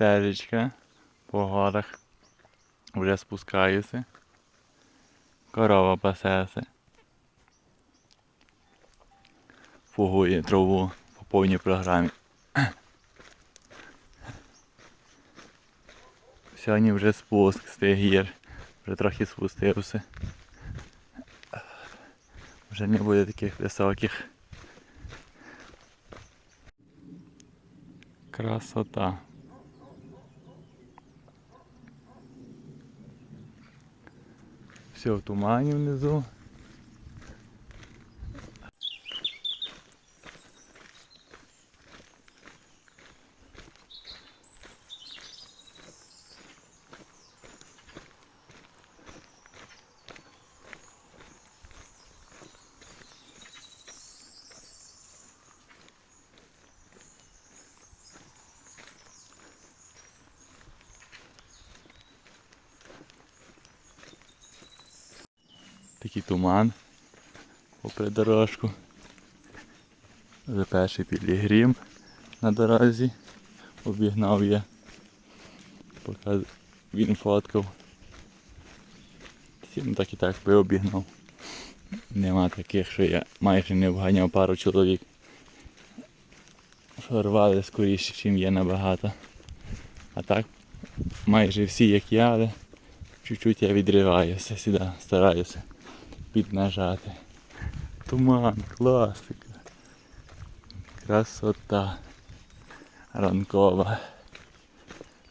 стежечка по горах. Вже спускаюся. Корова пасеться. Фугує траву по повній програмі. Сьогодні вже спуск з тих гір. Вже трохи спустився. Вже не буде таких високих. Красота. Все в тумані внизу. Такий туман попри дорожку. Вже перший пілігрім на дорозі. Обігнав я. Поки він фоткав. Ну так і так би обігнав. Нема таких, що я майже не вганяв пару чоловік. Що рвали скоріше, ніж є набагато. А так майже всі як я, але чуть-чуть я відриваюся сюди, стараюся піднажати. Туман, класика. Красота. Ранкова.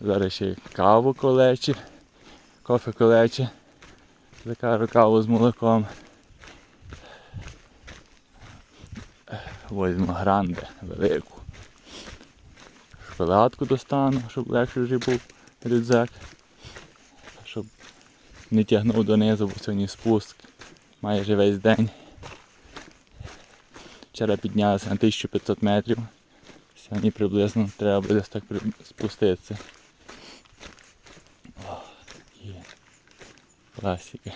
Зараз ще каву колече, кофе колече. Закажу каву з молоком. Возьму гранде велику. Шоколадку достану, щоб легше вже був рюкзак. Щоб не тягнув донизу, бо сьогодні спуск майже весь день. Вчора піднялися на 1500 метрів. Сьогодні приблизно треба буде так спуститися. О, є. Класика.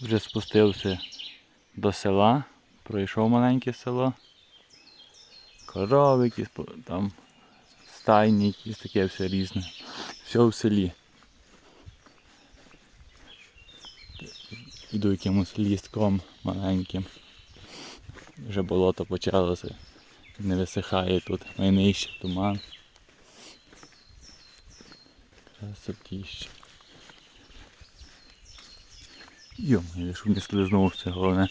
Вже спустився до села, пройшов маленьке село. Корови якісь, там стайні якісь таке все різне. Все в селі. Іду якимось лістком маленьким. Вже болото почалося. Не висихає тут, найнижче туман. Красотіще. Йо-моє, щоб не слизнувся головне.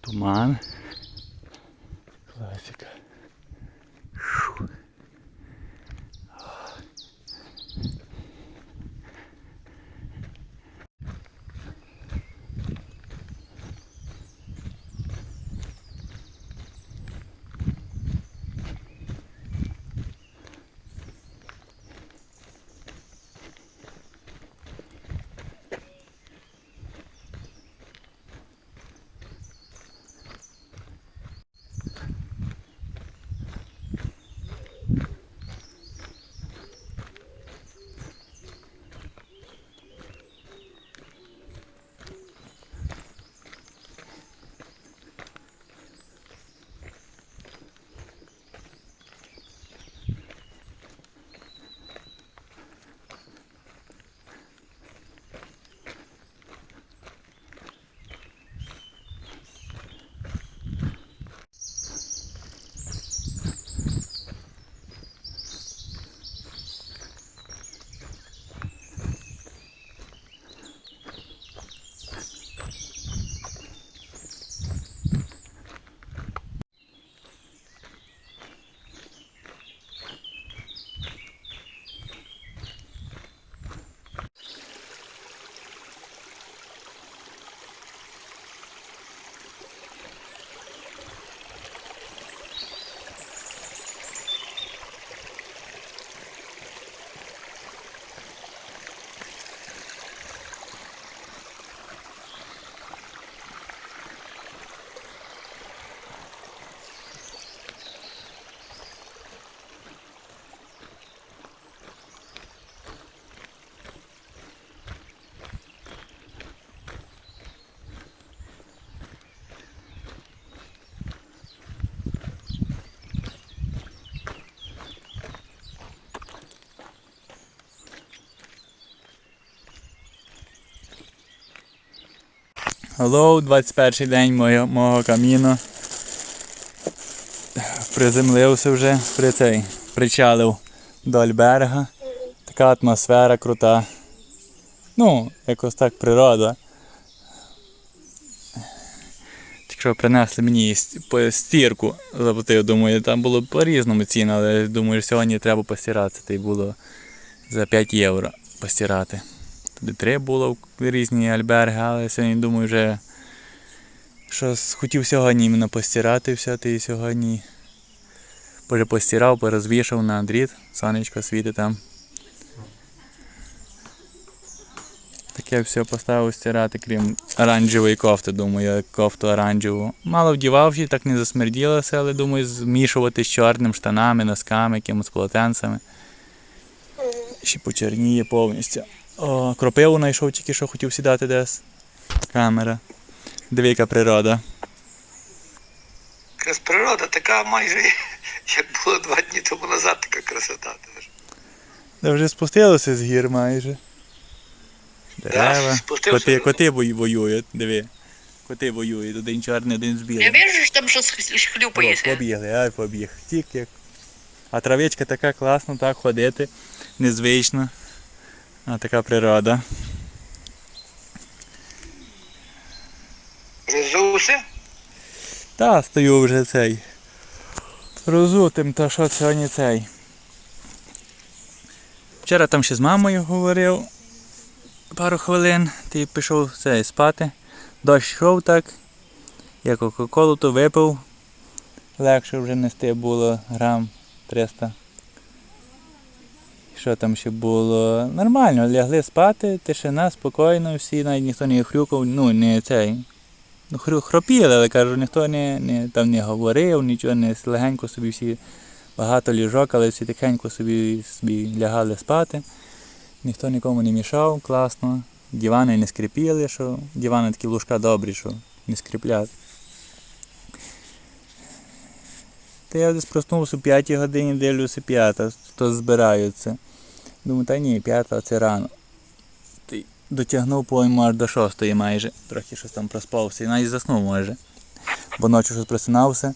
Туман. Hello, 21 день мого, мого каміну. Приземлився вже при цей, причалив до Альберга. Така атмосфера крута. Ну, якось так природа. Тільки що принесли мені стірку заплатив, думаю, там було по-різному ціна, але думаю, сьогодні треба постирати. Та й було за 5 євро постирати. Туди три було різні альберги, але сьогодні думаю вже щось хотів сьогодні іменно постирати все, ти сьогодні вже постирав, порозвішав на дріт, сонечко світить там. Таке все поставив стирати, крім оранжевої кофти, думаю, кофту оранжеву. Мало вдівавши, так не засмерділося, але думаю, змішувати з чорним штанами, носками, якимось полотенцями. Ще почерніє повністю. О, кропиву знайшов, тільки що хотів сідати десь. Камера. Диви, яка природа. Якраз природа така майже, як було два дні тому назад, така красота. Та вже спустилося з гір майже. Дерева. спустився. Коти, коти воюють, диви. Коти воюють, один чорний, один з Я вижу, що там щось хлюпається. побігли, ай побіг. Тік як. А травичка така класна, так ходити. Незвично. А така природа. Розувся? Та стою вже цей. Розутим, та що сьогодні цей. Вчора там ще з мамою говорив пару хвилин, ти пішов цей, спати. Дощ йшов так. Я Кока-Колу то випив. Легше вже нести було грам 300. Що там ще було? Нормально, лягли спати, тишина, спокійно, всі, навіть ніхто не хрюкав, ну не цей. Ну, хропіли, але кажу, ніхто не, не, там не говорив, нічого не легенько собі всі багато ліжок, але всі тихенько собі, собі лягали спати. Ніхто нікому не мішав, класно. Дивани не скрипіли, що дивани такі лужка добрі, що не скріплять. Та я десь проснувся о 5 годині, дивлюся п'ята, то збираються. Думаю, та ні, п'ята це рано. Й дотягнув пойму аж до шостої майже. Трохи щось там проспався і навіть заснув може. Бо ночі щось просинався,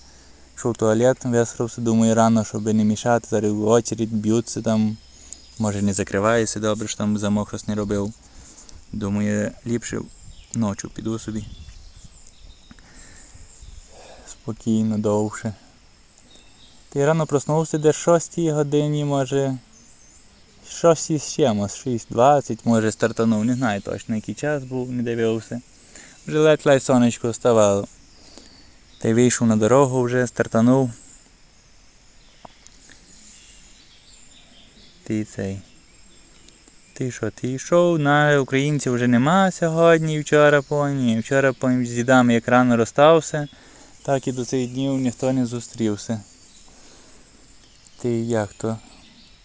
йшов в туалет, висрався, думаю, рано, щоб не мішати, зараз в очередь б'ються там. Може не закривається добре, що там замок щось не робив. Думаю, ліпше ночі піду собі. Спокійно, довше. Ти рано проснувся десь 6 годині, може. 6 з чимось, 6.20, може стартанув, не знаю точно який час був, не дивився. Вже ледь-ледь сонечко вставало. Та й вийшов на дорогу вже, стартанув. Ти цей. Ти що, ти йшов, на українців вже нема сьогодні вчора поні. Вчора поні з дідами як рано розстався, так і до цих днів ніхто не зустрівся. Ти як то?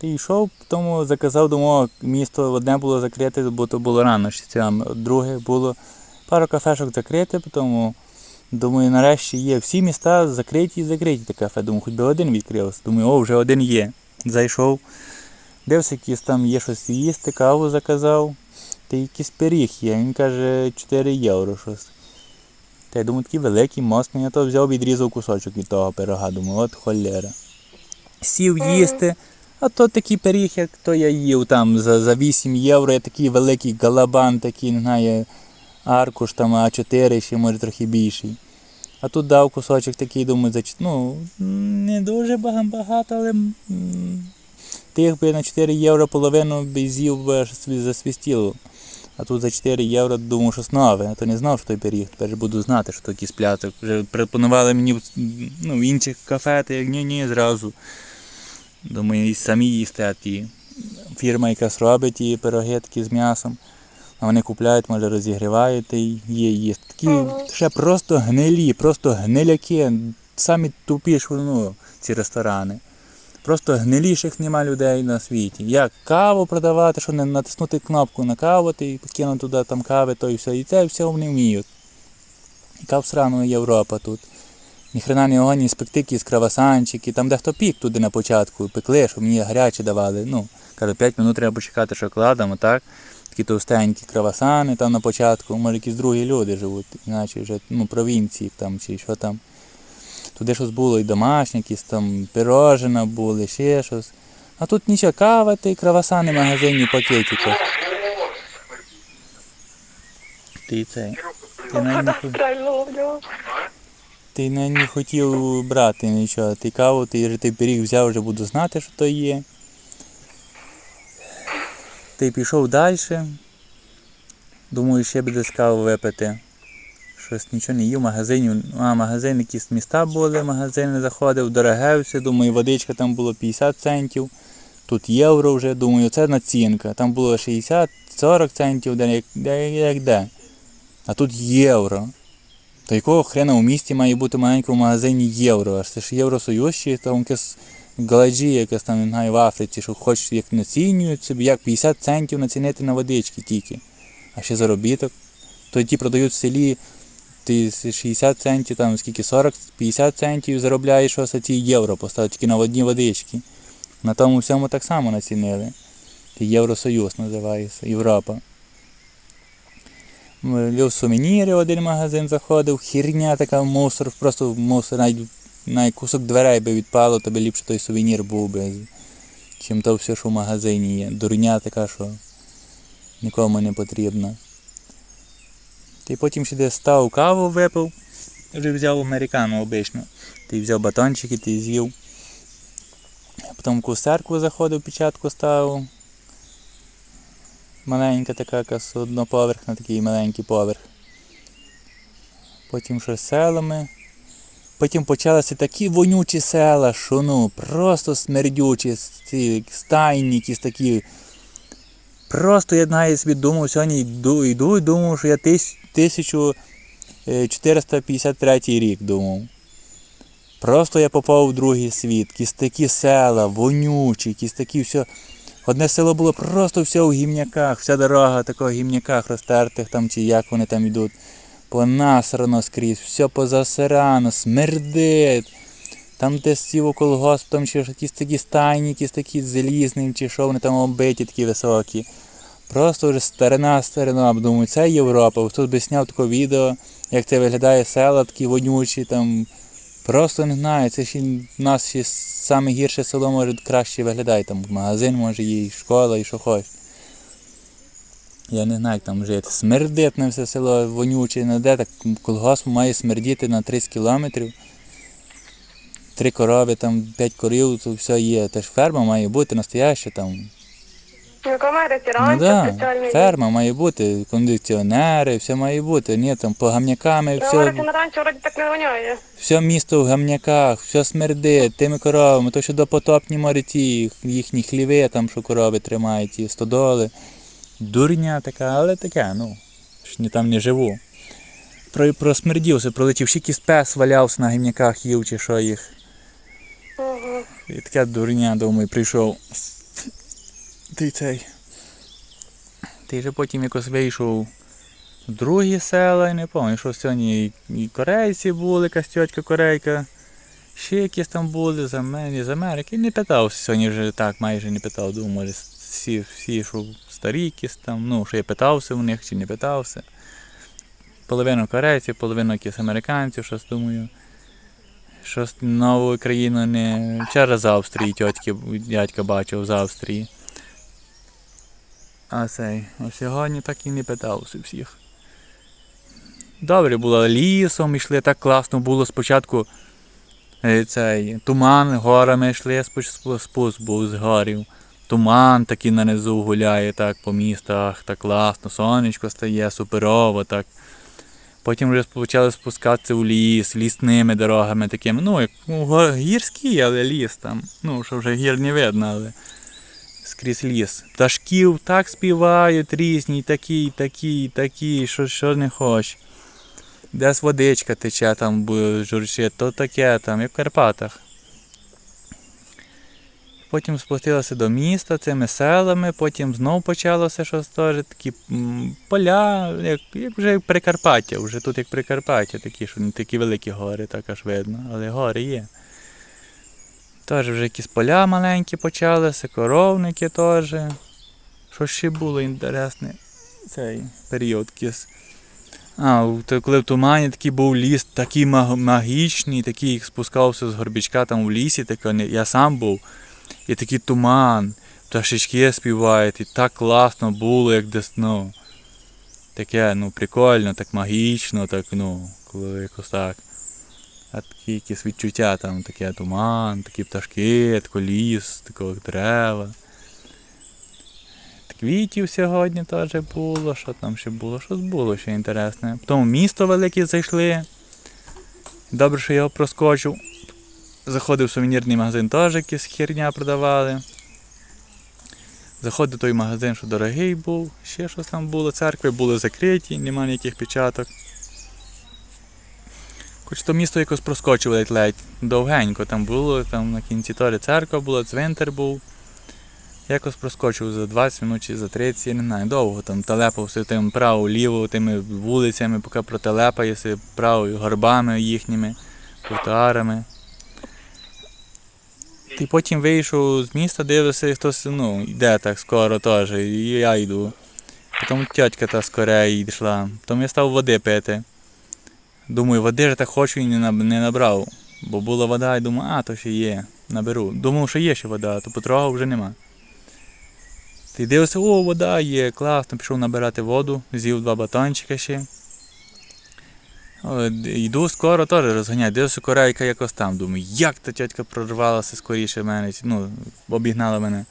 Ти йшов, тому заказав думав, місто одне було закрите, бо то було рано цям. Друге було пару кафешок закрите, тому думаю, нарешті є. Всі міста закриті і закриті те кафе. Думаю, хоч би один відкрився. Думаю, о, вже один є. Зайшов. Дивився, якісь там є щось їсти, каву заказав. Та якийсь пиріг є. Він каже 4 євро щось. Та я думаю, такий великий, мостний, я то взяв відрізав кусочок від того пирога. Думаю, от холєра. Сів їсти. А то такий пиріг, як то я їв там за, за 8 євро, я такий великий галабан, такий, не знаю, аркуш там А4, ще може трохи більший. А тут дав кусочок такий, думаю, за, ну, не дуже багато, але тих би на 4 євро половину би з'їв би засвістіло. А тут за 4 євро думав, що нове, а то не знав, що той пиріг. Тепер буду знати, що такий спляцок. Вже пропонували мені ну, в інших кафе, та як ні, ні, зразу. Думаю, і самі їсти, а ті фірма якась робить ті пироги такі з м'ясом. А вони купляють, може розігрівають і є їсти. Такі ще просто гнилі, просто гниляки. Самі тупі ну, ці ресторани. Просто гниліших нема людей на світі. Як каву продавати, що не натиснути кнопку на каву, ти кинути туди там кави, то і все. І це все вони вміють. Яка всрана Європа тут. Ніхрена не огонь, спекти якісь кравасанчики, там дехто пік туди на початку, пекли, щоб мені гаряче давали. Ну, кажу, 5 минут треба почекати шоколадом, а так. такі товстенькі кравасани там на початку, може якісь другі люди живуть, іначе вже ну, провінції там чи що там. Туди щось було і домашнє, якісь там пирожина були, ще щось. А тут нічого, кава та й кравасани в магазині пакетиках. Ти цей. Ти навіть не, ти навіть не хотів брати нічого. Ти каву, ти вже той пиріг взяв, вже буду знати, що то є. Ти пішов далі. Думаю, ще буде з каву випити. Щось нічого не їв, магазинів. А, магазин якісь міста були, магазини заходив, дороге все, думаю, водичка там було 50 центів. Тут євро вже, думаю, це націнка. Там було 60-40 центів, де, як, де, як де. А тут євро. То якого хрена у місті має бути маленькому магазині євро? Аж це ж Євросоюз чи там якесь галаджі, якесь там не в Африці, що хоч як націнюють собі, як 50 центів націнити на водички тільки. А ще заробіток. То ті продають в селі, ти 60 центів, там скільки 40-50 центів заробляєш ось ці євро поставити тільки на одні водички. На тому всьому так само націнили. Це Євросоюз називається, Європа. Лів сувеніри в один магазин заходив, хірня така мусор, просто мусор, навіть, навіть кусок дверей би відпало, тобі ліпше той сувенір був би, чим то все, що в магазині є. Дурня така, що нікому не потрібна. Ти потім ще десь став каву випив, вже взяв американу обичну. Ти взяв батончики, ти з'їв. Потім в якусь заходив, печатку ставив. Маленька така якась одноповерхна, такий маленький поверх. Потім з селами. Потім почалися такі вонючі села, що ну, просто смердючі, ці стайні, якісь такі. Просто я знаю, собі думав, сьогодні йду, йду і думав, що я 1453 рік думав. Просто я попав у другий світ, якісь такі села, вонючі, якісь такі все. Одне село було просто все у гімняках, вся дорога така в гімняках розтертих там чи як вони там йдуть. Понасрано скрізь, все позасирано, смердить. Там десь сів колгосп, там ще якісь такі стайні, якісь такі залізні, чи що вони там оббиті, такі високі. Просто вже старина старина, думаю, це Європа. Хтось би зняв таке відео, як це виглядає села, такі вонючі, там. Просто не знаю, це ще в нас ще саме гірше село може краще виглядає. Там магазин може є, і школа, і що хочеш. Я не знаю, як там жити. Смердить на все село вонюче, не де так колгосп має смердіти на 30 кілометрів. Три корови, там п'ять корів, то все є. Теж ферма має бути настояща там. Ну, комерці, Ну да, ферма має бути, кондиціонери, все має бути. Ні, там по гамняками, все. На раніше вроді так не воняє. Все місто в гамняках, все смердить тими коровами, то що допотопні моряці, їхні хліви, там що корови тримають, ті стодоли. Дурня така, але таке, ну, ж не там не живу. Про, просмердівся, пролетів, ще якийсь пес валявся на гамняках, їв чи що їх. Угу. І така дурня, думаю, прийшов. Ти цей. Ти вже потім якось вийшов в другі села, і не пам'ятаю, що сьогодні і, корейці були, якась тьотька корейка. Ще якісь там були з Америки, з Америки. Не питав сьогодні вже так, майже не питав, може всі, всі, що старі якісь там, ну, що я питався у них чи не питався. Половину корейців, половину якісь американців, щось думаю. Щось нову країну не. Вчора з Австрії тьотьки, дядька бачив з Австрії. А цей, а сьогодні так і не питався всіх. Добре було лісом йшли, так класно було спочатку е, цей туман, горами йшли, спуск був з горів. Туман такий нанизу гуляє так по містах, так класно, сонечко стає, суперово так. Потім вже почали спускатися у ліс, лісними дорогами такими. Ну, як ну, гірські, але ліс там. Ну, що вже гір не видно, але скрізь ліс. Пташків так співають різні, такі, такі, такі, що, що не хоч. Десь водичка тече там журчить, то таке там, як в Карпатах. Потім спустилося до міста цими селами, потім знов почалося щось теж, такі поля, як, як вже Прикарпаття, вже тут як Прикарпаття, такі, що не такі великі гори, так аж видно, але гори є. Теж вже якісь поля маленькі почалися, коровники теж. Що ще було інтересне? Цей період кіс. А, то коли в тумані такий був ліс, такий маг- магічний, такий спускався з горбічка там в лісі, таке, я сам був. І такий туман, пташечки співають, і так класно було, як десь, ну. Таке, ну, прикольно, так магічно, так, ну, коли якось так. А такі якісь відчуття, там таке туман, такі пташки, тако ліс, тако дерева. Квітів сьогодні теж було, що там ще було, щось було ще інтересне. Потім місто велике зайшли. Добре, що я його проскочив. Заходив в сувенірний магазин, теж якісь херня продавали. Заходив той магазин, що дорогий був, ще щось там було, церкви були закриті, немає ніяких печаток. Хоч то місто якось проскочив ледь-ледь. Довгенько там було, там на кінці торі церква була, цвинтар був. Якось проскочив за 20 минут чи за 30, я не знаю, довго там телепався тим право-ліво, тими вулицями, поки протелепаєшся, право горбами їхніми, тротуарами. Ти потім вийшов з міста, дивишся, хтось ну, йде так скоро теж, і я йду. Потім тітка та скорее йшла. Потім я став води пити. Думаю, води ж так хочу і не набрав. Бо була вода, і думаю, а, то ще є, наберу. Думав, що є ще вода, а то потрогав вже нема. Ти дивишся, о, вода є, класно, пішов набирати воду, з'їв два батончика ще. Йду скоро теж розганяю, дивлюся, корейка якось там. Думаю, як та тітка прорвалася скоріше мене, ну, обігнала мене.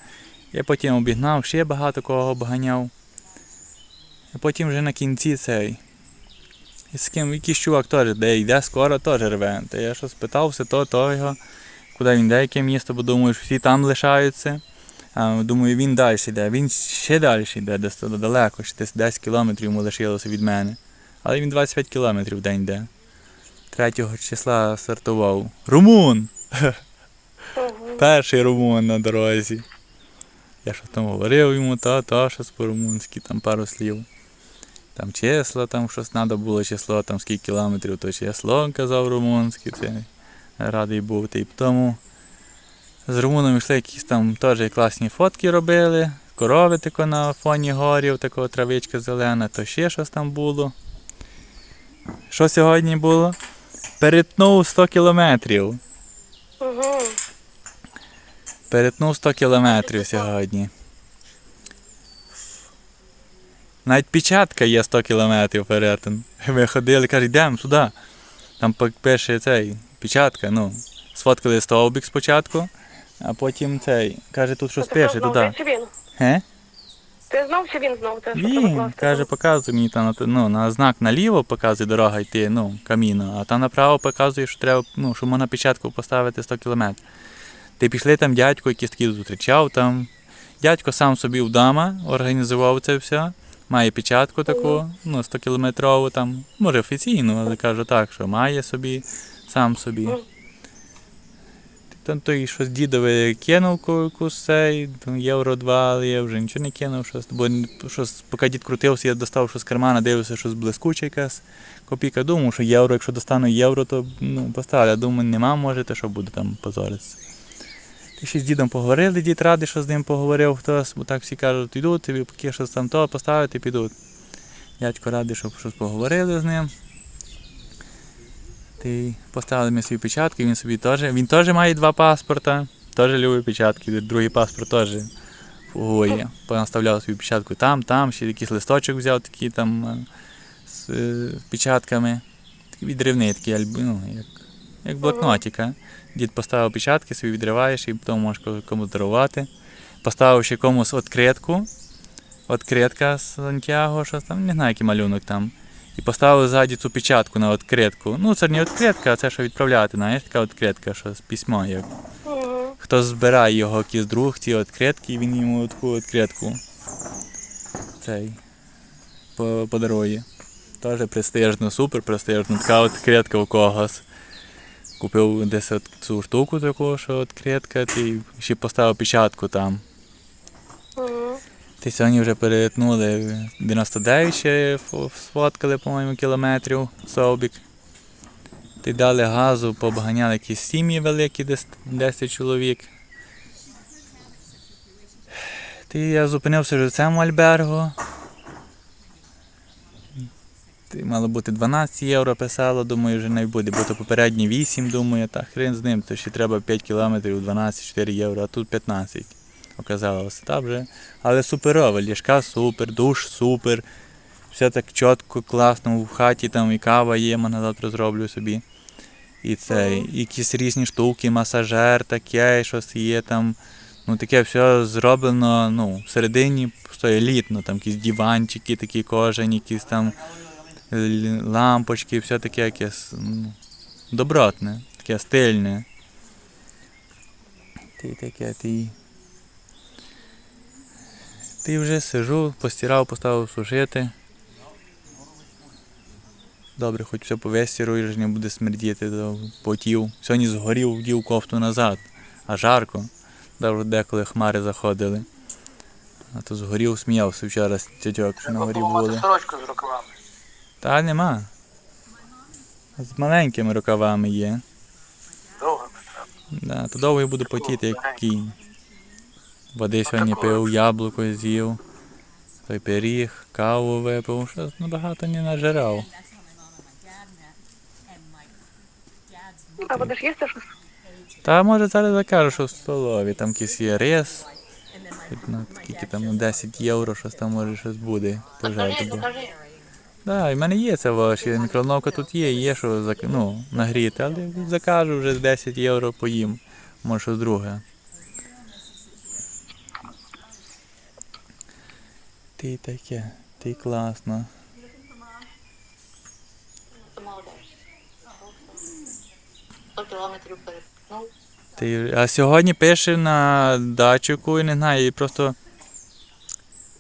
Я потім обігнав, ще багато кого обганяв. І потім вже на кінці цей. І з ким якийсь чувак теж, де йде скоро, теж рве. Та я щось питався, то, то його, куди він йде, яке місто, бо думаю, що всі там лишаються. А, думаю, він далі йде. Він ще далі йде, десь далеко, ще десь 10 кілометрів йому лишилося від мене. Але він 25 кілометрів в день йде. 3 числа стартував. Румун! Угу. Перший румун на дорозі. Я щось там говорив йому, то, то, щось по-румунськи, там пару слів. Там число, там щось треба було, число, там скільки кілометрів, то число казав румунське, це радий був. Й тому з румуном йшли якісь там теж класні фотки робили, корови тако на фоні горів, такого травичка зелена, то ще щось там було. Що сьогодні було? Перетнув 100 кілометрів. Перетнув 100 кілометрів сьогодні. Навіть печатка є 100 кілометрів перетин. Ми ходили, каже, йдемо сюди. Там пише цей, печатка, ну. Сфоткали стовбик спочатку, а потім цей. Каже, тут щось пише туди. Чи він? Ти знав, чи він знав? Те, що Він каже, показує мені там ну, на знак наліво показує дорога йти, ну, каміно, а там направо показує, що треба, ну, що можна печатку поставити 100 кілометрів. Ти пішли там дядько, якийсь такий зустрічав там. Дядько сам собі вдома організував це все. Має печатку таку, ну, 100 кілометрову там, може офіційну, але кажу так, що має собі, сам собі. Там той щось дідове кинув ку- якусь цей, там євро два, але я вже нічого не кинув, щось, бо щось, поки дід крутився, я достав щось з кармана, дивився, щось блискуче якась копійка. Думав, що євро, якщо достану євро, то ну, поставлю. А думаю, нема, може, то що буде там позоритися. Ти ще з дідом поговорили, дід радий, що з ним поговорив хтось, бо так всі кажуть, йдуть, тобі поки щось там то поставити, підуть. Дядько радий, щоб щось поговорили з ним. Ти поставили ми свої печатки, він собі теж. Він теж має два паспорта, теж любить печатки, другий паспорт теж фугує. Понаставляв свою печатку там, там, ще якийсь листочок взяв такий там е, з е, печатками. Такий відривний такий альбом, ну, як, як блокнотика. Дід поставив печатки, собі відриваєш і потім можеш ко- комусь дарувати. Поставив ще комусь відкритку. Відкритка з Сантьяго, щось там, не знаю, який малюнок там. І поставив ззаді цю печатку на відкритку. Ну, це не відкритка, а це що відправляти, знаєш, така відкритка, що з письмо. Як. Хто збирає його якийсь друг, ці відкритки, і він йому таку відкритку цей подарує. Теж престижно, супер престижно. Така відкритка у когось. Купив десь цю штуку таку, що відкритка, і ще поставив печатку там. Угу. Ти сьогодні вже перетнули 99 ще сфоткали, по-моєму, кілометрів совбік. Ти дали газу, побганяли якісь сім'ї великі, десь 10 чоловік. Ти я зупинився вже в цьому альбергу. Мало бути 12 євро писало, думаю, вже не буде, бо то попередні 8, думаю, та хрен з ним, то ще треба 5 кілометрів, 12, 4 євро, а тут 15. Оказалося, та вже. Але суперово, ліжка супер, душ супер. Все так чітко, класно, в хаті там і кава є, мене завтра зроблю собі. І це, і якісь різні штуки, масажер таке, щось є там. Ну таке все зроблено, ну, всередині просто елітно, там якісь диванчики такі кожані, якісь там лампочки, все таке якесь ну, добротне, таке стильне. Ти таке, ти. Ти вже сижу, постирав, поставив сушити. Добре, хоч все повестірую, вже не буде смердіти до потів. Сьогодні згорів, вдів кофту назад, а жарко. Навіть деколи хмари заходили. А то згорів, сміявся вчора з тітьок, що на горі були. сорочку з рукавами. Та нема. З маленькими рукавами є. Довго. Да, то довго буду потіти, як кінь. Води сьогодні пив, яблуко з'їв, той пиріг, каву випив, що набагато не нажирав. А будеш їсти щось? Та може зараз закажу, що в столові, там якийсь є рис. Ну, скільки там ну, 10 євро, щось там може щось буде. Пожарити. І в мене є це ваші. Мікроволновка тут є, є що ну, нагріти, але закажу вже 10 євро поїм. Може щось друге. Ти таке, ти класно. Молодець. 100 кілометрів перетнув. Ти, а сьогодні пише на датчику і не знаю, і просто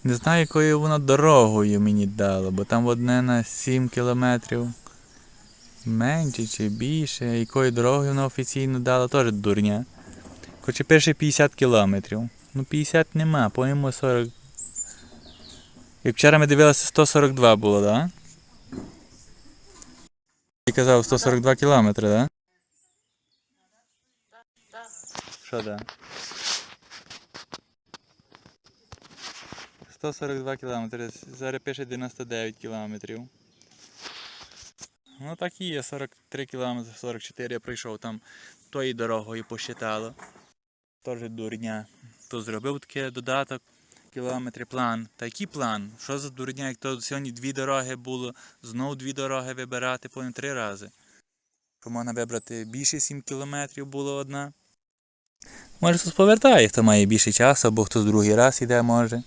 не знаю, якою воно дорогою мені дало, бо там одне на 7 кілометрів менше чи більше, якою дорогою воно офіційно дало, теж дурня. Хоче пише 50 кілометрів. Ну 50 нема, по-моєму 40. Як вчора ми дивилися, 142 було, так? Да? Ти казав 142 кілометри, так? Да? Що да? 142 кілометри. Зараз пише 99 кілометрів. Ну так і є, 43 кілометри, 44 я пройшов там тою дорогою посчитало. Теж дурня. То зробив таке додаток, кілометри план. Та який план? Що за дурня, як то сьогодні дві дороги було, знову дві дороги вибирати, потім три рази. Що можна вибрати більше 7 кілометрів було одна. Може хтось повертає, хто має більше часу, або хтось другий раз іде може.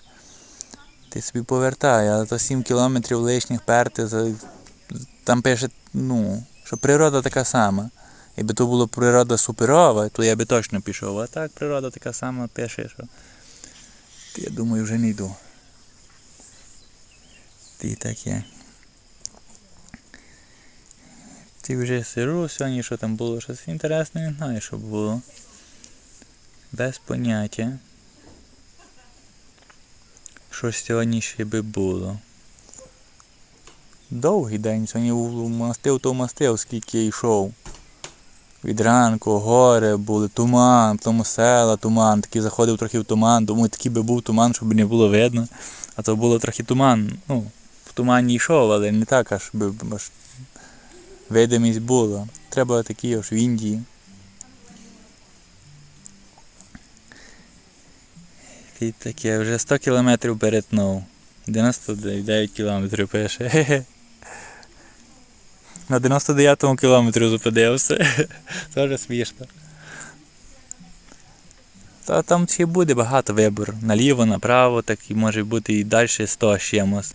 Ти собі повертай, але то 7 кілометрів лишніх перти, там пише, ну, що природа така сама. Якби то була природа суперова, то я би точно пішов. А так природа така сама пише, що. Я думаю, вже не йду. Ти таке. Ти вже сиру сьогодні, що там було, щось інтересне, не знаю, що було. Без поняття. Що сьогодні ще би було. Довгий день, сьогодні мастив то мастив, скільки йшов. Від ранку, гори були, туман, тому села, туман, такий заходив трохи в туман, думаю, такий би був туман, щоб не було видно. А то було трохи туман. Ну, в тумані йшов, але не так аж би аж видимість була. Треба такі аж в Індії. І таке, вже 100 кілометрів перетнув. 99 кілометрів пише. На 99-му кілометрі зупинився. Теж смішно. Та там ще буде багато вибору. Наліво, направо, так і може бути і далі 100 з чимось.